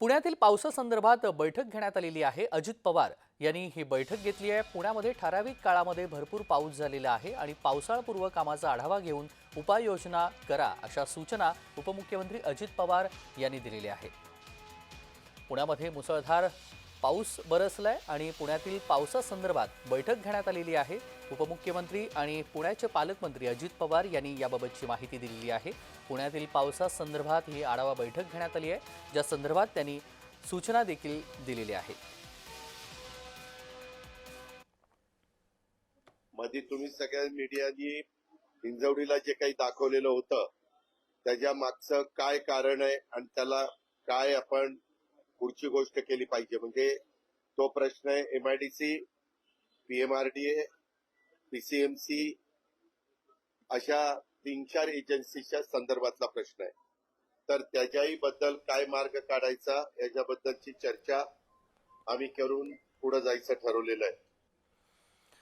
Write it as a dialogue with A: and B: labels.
A: पुण्यातील पावसासंदर्भात बैठक घेण्यात आलेली आहे. अजित पवार यांनी ही बैठक घेतली आहे. पुण्यामध्ये ठराविक काळामध्ये भरपूर पाऊस झालेला आहे आणि पावसाळपूर्व कामाचा आढावा घेऊन उपाययोजना करा अशा सूचना उपमुख्यमंत्री अजित पवार यांनी दिलेल्या आहेत. पुण्यामध्ये मुसळधार पाऊस बरसलाय आणि पुण्यातील पावसासंदर्भात बैठक घेण्यात आलेली आहे. उपमुख्यमंत्री आणि पुण्याचे पालकमंत्री अजित पवार यांनी याबाबतची माहिती दिलेली आहे. पुण्यातील पावसासंदर्भात ही आढावा बैठक घेण्यात आली आहे. ज्या संदर्भात त्यांनी सूचना देखील दिलेल्या आहेत
B: मध्ये तुम्ही सगळ्या मीडियानी हिंजवडीला जे काही दाखवलेलं होतं त्याच्या मागचं काय कारण आहे आणि त्याला काय आपण पुढची गोष्ट केली पाहिजे. म्हणजे तो प्रश्न आहे एमआयडीसी पीएमआरडीए पीसीएमसी अशा तीन चार एजन्सीच्या संदर्भातला प्रश्न आहे. तर त्याच्याही बद्दल काय मार्ग काढायचा याच्याबद्दलची चर्चा आम्ही करून पुढे जायचं ठरवलेलं आहे.